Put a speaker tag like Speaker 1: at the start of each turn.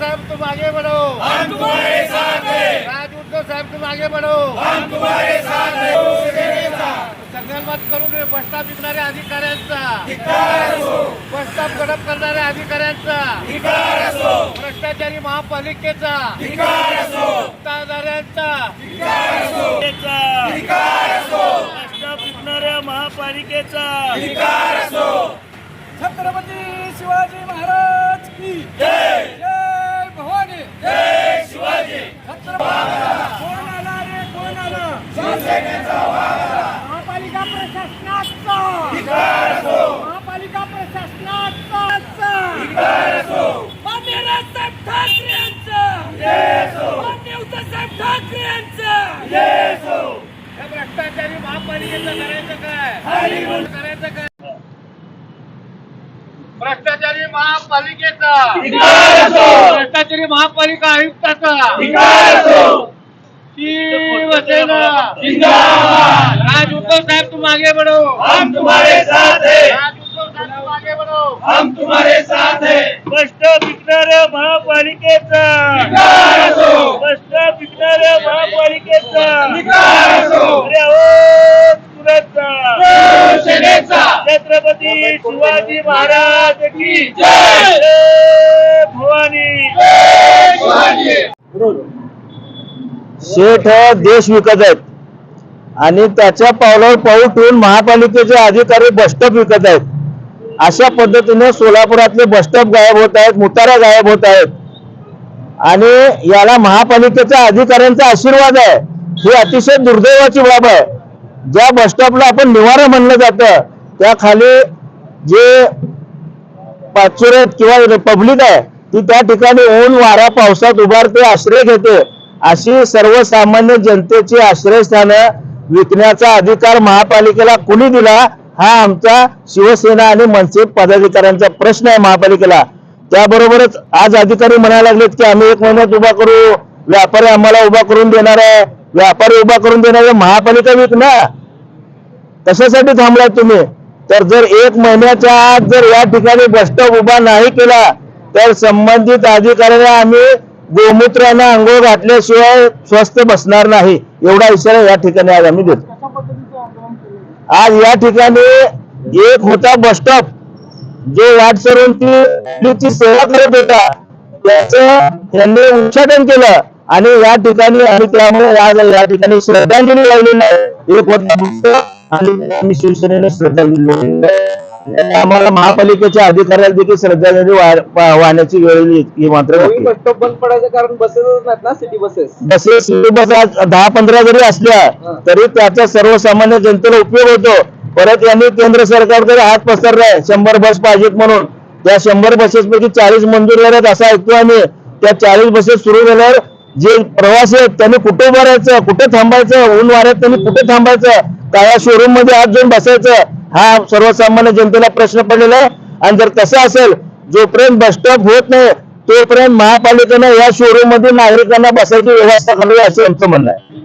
Speaker 1: साहेब तुम आगे बढ़ो। राज उद्धव साहेब तुम आगे करून बसस्टॉप विकणाऱ्या अधिकाऱ्यांचा. बसस्टॉप गडप करणाऱ्या अधिकाऱ्यांचा. भ्रष्टाचारी महापालिकेचा. सत्ताधाऱ्यांचा
Speaker 2: प्रश्न विकणाऱ्या महापालिकेचा
Speaker 3: छत्रपती शिवाजी महाराज की जय जय भवानी जय शिवाजी कोण आला रे कोण आला महापालिका प्रशासनाचा महापालिका प्रशासनाचा मान्य राजसाहेब ठाकरे यांचं मान्य उद्धवसाहेब ठाकरे यांचं
Speaker 1: या भ्रष्टाचारी महापालिकेचं करायचं काय? करायचं काय? भ्रष्टाचारी महापालिकेचा. भ्रष्टाचारी महापालिका आयुक्ताचा. राज उद्धव साहेब तुम आगे बढ़ो.
Speaker 2: हम तुम्हारे साथ हैं.
Speaker 1: राज उद्धव साहेब तुम आगे बढ़ो.
Speaker 2: हम तुम्हारे साथ हैं. प्रश्न विकणाऱ्या महापालिकेचा. विकणाऱ्या महापालिकेचा. अरे आवाज छत्रपती शिवाजी महाराज की जय! जय! भवानी!
Speaker 4: शेठ देश विकत आहेत. आणि त्याच्या पावलावर पाऊल ठेवून महापालिकेचे अधिकारी बसस्टॉप विकत आहेत. अशा पद्धतीने सोलापुरातले बसस्टॉप गायब होत आहेत मुतारा गायब होत आहेत. आणि याला महापालिकेच्या अधिकाऱ्यांचा आशीर्वाद आहे. ही अतिशय दुर्दैवाची बाब आहे. ज्या बसस्टॉपला आपण निवारा म्हणलं जातं त्या खाली जे पाचुरेत किंवा पब्लिक आहे ती त्या ठिकाणी ऊन वारा पावसात उभारते आश्रय घेते. अशी सर्वसामान्य जनतेची आश्रयस्थानं विकण्याचा अधिकार महापालिकेला कुणी दिला? हा आमचा शिवसेना आणि मनसे पदाधिकाऱ्यांचा प्रश्न आहे महापालिकेला. त्याबरोबरच आज अधिकारी म्हणायला लागलेत की आम्ही एक महिन्यात उभा करू. व्यापारी आम्हाला उभा करून देणार आहे. व्यापारी उभा करून देणार आहे. महापालिका विक ना कशासाठी थांबलाय तुम्ही? तर जर एक महिन्याच्या आत जर या ठिकाणी बसस्टॉप उभा नाही केला तर संबंधित अधिकाऱ्याला आम्ही गोमूत्रानं अंघोळ घातल्याशिवाय स्वस्त बसणार नाही. एवढा इशारा या ठिकाणी आज आम्ही देतो. आज या ठिकाणी एक होता बसस्टॉप जो वाट सरून ती ती सेवा करत होता त्याचं त्यांनी उच्चाटन केलं आणि या ठिकाणी आणि त्यामुळे आज या ठिकाणी श्रद्धांजली लावलेली आहे एक होता आम्ही शिवसेनेने आहे. आणि आम्हाला महापालिकेच्या अधिकाऱ्याला देखील श्रद्धांजली वाहण्याची वेळ येईल ही मात्र.
Speaker 3: बस बंद पडायचं कारण बसेसच नाहीत ना city buses
Speaker 4: buses city bus आज दहा पंधरा जरी असल्या तरी त्याचा सर्वसामान्य जनतेला उपयोग होतो. परत यांनी केंद्र सरकारकडे हात पसरलाय. शंभर बस पाहिजेत म्हणून. त्या शंभर बसेस पैकी चाळीस मंजूर झाल्यात असं ऐकतो आम्ही. त्या चाळीस बसेस सुरू झाल्यावर जे प्रवासी आहेत त्यांनी कुठे उभं राहायचं कुठे थांबायचं ऊन वाऱ्यात त्यांनी कुठे थांबायचं? काळ्या शोरूममध्ये आज जाऊन बसायचं? हा सर्वसामान्य जनतेला प्रश्न पडलेला आहे. आणि जर तसं असेल जोपर्यंत बस स्टॉप होत नाही तोपर्यंत महापालिकेनं या शोरूममध्ये नागरिकांना बसायची व्यवस्था करावी असं आमचं म्हणणं आहे.